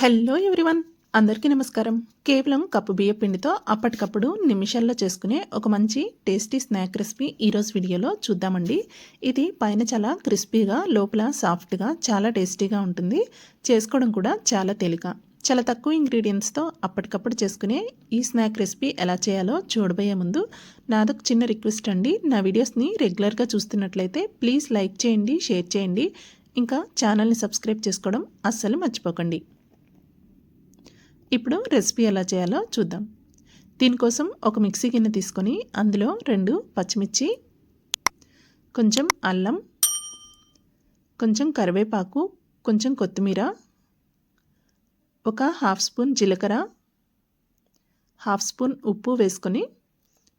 Hello everyone అందరికీ నమస్కారం. కేవలం కప్పు బియ్య పిండితో అప్పటికప్పుడు నిమిషాల్లో చేసుకునే ఒక మంచి టేస్టీ స్నాక్ రెసిపీ ఈరోజు వీడియోలో చూద్దామండి. ఇది పైన చాలా క్రిస్పీగా లోపల సాఫ్ట్గా చాలా టేస్టీగా ఉంటుంది. చేసుకోవడం కూడా చాలా తేలిక. చాలా తక్కువ ఇంగ్రీడియంట్స్తో అప్పటికప్పుడు చేసుకునే ఈ స్నాక్ రెసిపీ ఎలా చేయాలో చూడబోయే ముందు నాదొక చిన్న రిక్వెస్ట్ అండి. నా వీడియోస్ని రెగ్యులర్గా చూస్తున్నట్లయితే ప్లీజ్ లైక్ చేయండి షేర్ చేయండి. ఇంకా ఛానల్ని సబ్స్క్రైబ్ చేసుకోవడం అస్సలు మర్చిపోకండి. ఇప్పుడు రెసిపీ ఎలా చేయాలో చూద్దాం. దీనికోసం ఒక మిక్సీ గిన్నె తీసుకొని అందులో రెండు పచ్చిమిర్చి కొంచెం అల్లం కొంచెం కరివేపాకు కొంచెం కొత్తిమీర ఒక హాఫ్ స్పూన్ జీలకర్ర హాఫ్ స్పూన్ ఉప్పు వేసుకొని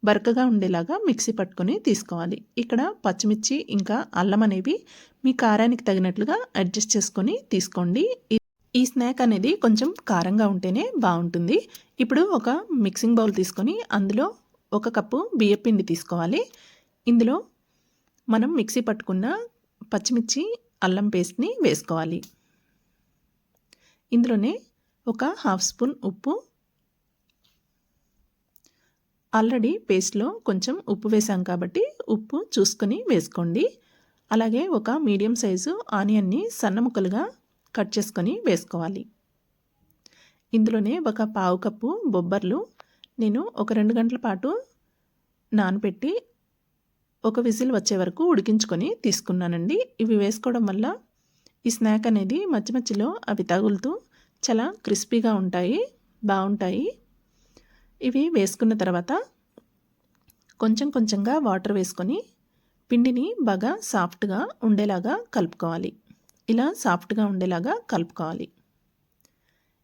బరకగా ఉండేలాగా మిక్సీ పట్టుకొని తీసుకోవాలి. ఇక్కడ పచ్చిమిర్చి ఇంకా అల్లం అనేవి మీ కారానికి తగినట్లుగా అడ్జస్ట్ చేసుకొని తీసుకోండి. ఈ స్నాక్ అనేది కొంచెం కారంగా ఉంటేనే బాగుంటుంది. ఇప్పుడు ఒక మిక్సింగ్ బౌల్ తీసుకొని అందులో ఒక కప్పు బియ్యపిండి తీసుకోవాలి. ఇందులో మనం మిక్సీ పట్టుకున్న పచ్చిమిర్చి అల్లం పేస్ట్ని వేసుకోవాలి. ఇందులోనే ఒక హాఫ్ స్పూన్ ఉప్పు. ఆల్రెడీ పేస్ట్లో కొంచెం ఉప్పు వేసాం కాబట్టి ఉప్పు చూసుకొని వేసుకోండి. అలాగే ఒక మీడియం సైజు ఆనియన్ని సన్న ముక్కలుగా కట్ చేసుకొని వేసుకోవాలి. ఇందులోనే ఒక పావు కప్పు బొబ్బర్లు నేను ఒక రెండు గంటల పాటు నానబెట్టి ఒక విజిల్ వచ్చే వరకు ఉడికించుకొని తీసుకున్నానండి. ఇవి వేసుకోవడం వల్ల ఈ స్నాక్ అనేది మధ్య మధ్యలో అవి తగులుతూ చాలా క్రిస్పీగా ఉంటాయి బాగుంటాయి. ఇవి వేసుకున్న తర్వాత కొంచెం కొంచెంగా వాటర్ వేసుకొని పిండిని బాగా సాఫ్ట్గా ఉండేలాగా కలుపుకోవాలి. ఇలా సాఫ్ట్గా ఉండేలాగా కలుపుకోవాలి.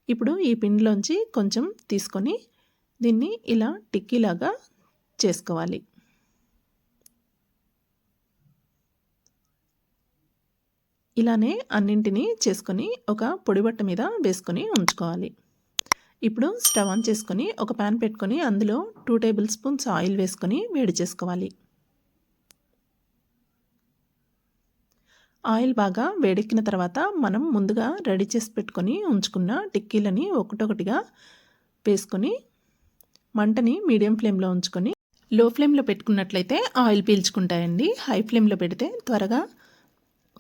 ఇప్పుడు ఈ పిండిలోంచి కొంచెం తీసుకొని దీన్ని ఇలా టిక్కీలాగా చేసుకోవాలి. ఇలానే అన్నింటినీ చేసుకొని ఒక పొడిబట్ట మీద వేసుకొని ఉంచుకోవాలి. ఇప్పుడు స్టవ్ ఆన్ చేసుకొని ఒక ప్యాన్ పెట్టుకొని అందులో టూ టేబుల్ స్పూన్స్ ఆయిల్ వేసుకొని వేడి చేసుకోవాలి. ఆయిల్ బాగా వేడెక్కిన తర్వాత మనం ముందుగా రెడీ చేసి పెట్టుకొని ఉంచుకున్న టిక్కీలని ఒకటొకటిగా వేసుకొని మంటని మీడియం ఫ్లేమ్లో ఉంచుకొని లో ఫ్లేమ్లో పెట్టుకున్నట్లయితే ఆయిల్ పీల్చుకుంటాయండి. హై ఫ్లేమ్లో పెడితే త్వరగా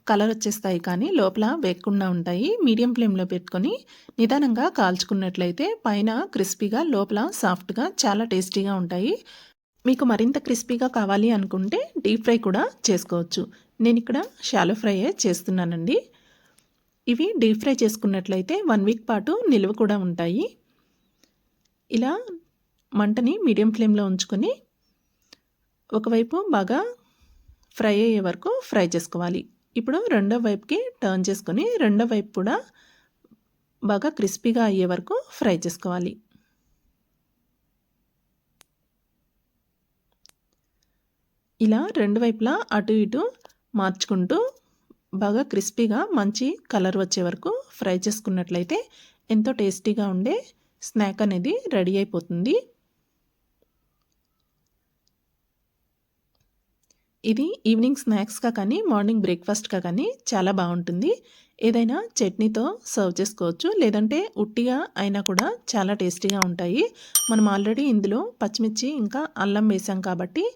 కలర్ వచ్చేస్తాయి కానీ లోపల వేయకుండా ఉంటాయి. మీడియం ఫ్లేమ్లో పెట్టుకొని నిదానంగా కాల్చుకున్నట్లయితే పైన క్రిస్పీగా లోపల సాఫ్ట్గా చాలా టేస్టీగా ఉంటాయి. మీకు మరింత క్రిస్పీగా కావాలి అనుకుంటే డీప్ ఫ్రై కూడా చేసుకోవచ్చు. నేను ఇక్కడ షాలో ఫ్రైయే చేస్తున్నానండి. ఇవి డీప్ ఫ్రై చేసుకున్నట్లయితే వన్ వీక్ పాటు నిల్వ కూడా ఉంటాయి. ఇలా మంటని మీడియం ఫ్లేమ్లో ఉంచుకొని ఒకవైపు బాగా ఫ్రై అయ్యే వరకు ఫ్రై చేసుకోవాలి. ఇప్పుడు రెండో వైపుకి టర్న్ చేసుకొని రెండో వైపు కూడా బాగా క్రిస్పీగా అయ్యే వరకు ఫ్రై చేసుకోవాలి. ఇలా రెండు వైపులా అటు ఇటు మార్చుకుంటూ బాగా క్రిస్పీగా మంచి కలర్ వచ్చే వరకు ఫ్రై చేసుకున్నట్లయితే ఎంతో టేస్టీగా ఉండే స్నాక్ అనేది రెడీ అయిపోతుంది. ఇది ఈవినింగ్ స్నాక్స్గా కానీ మార్నింగ్ బ్రేక్ఫాస్ట్గా కానీ చాలా బాగుంటుంది. ఏదైనా చట్నీతో సర్వ్ చేసుకోవచ్చు. లేదంటే ఉట్టిగా అయినా కూడా చాలా టేస్టీగా ఉంటాయి. మనం ఆల్రెడీ ఇందులో పచ్చిమిర్చి ఇంకా అల్లం వేసాం కాబట్టి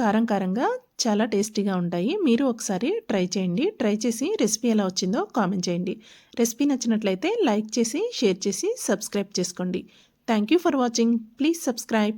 కారం కారంగా చాలా టేస్టీగా ఉంటాయి. మీరు ఒకసారి ట్రై చేయండి. ట్రై చేసి రెసిపీ ఎలా వచ్చిందో కామెంట్ చేయండి. రెసిపీ నచ్చినట్లయితే లైక్ చేసి షేర్ చేసి సబ్స్క్రైబ్ చేసుకోండి. Thank you for watching. Please subscribe.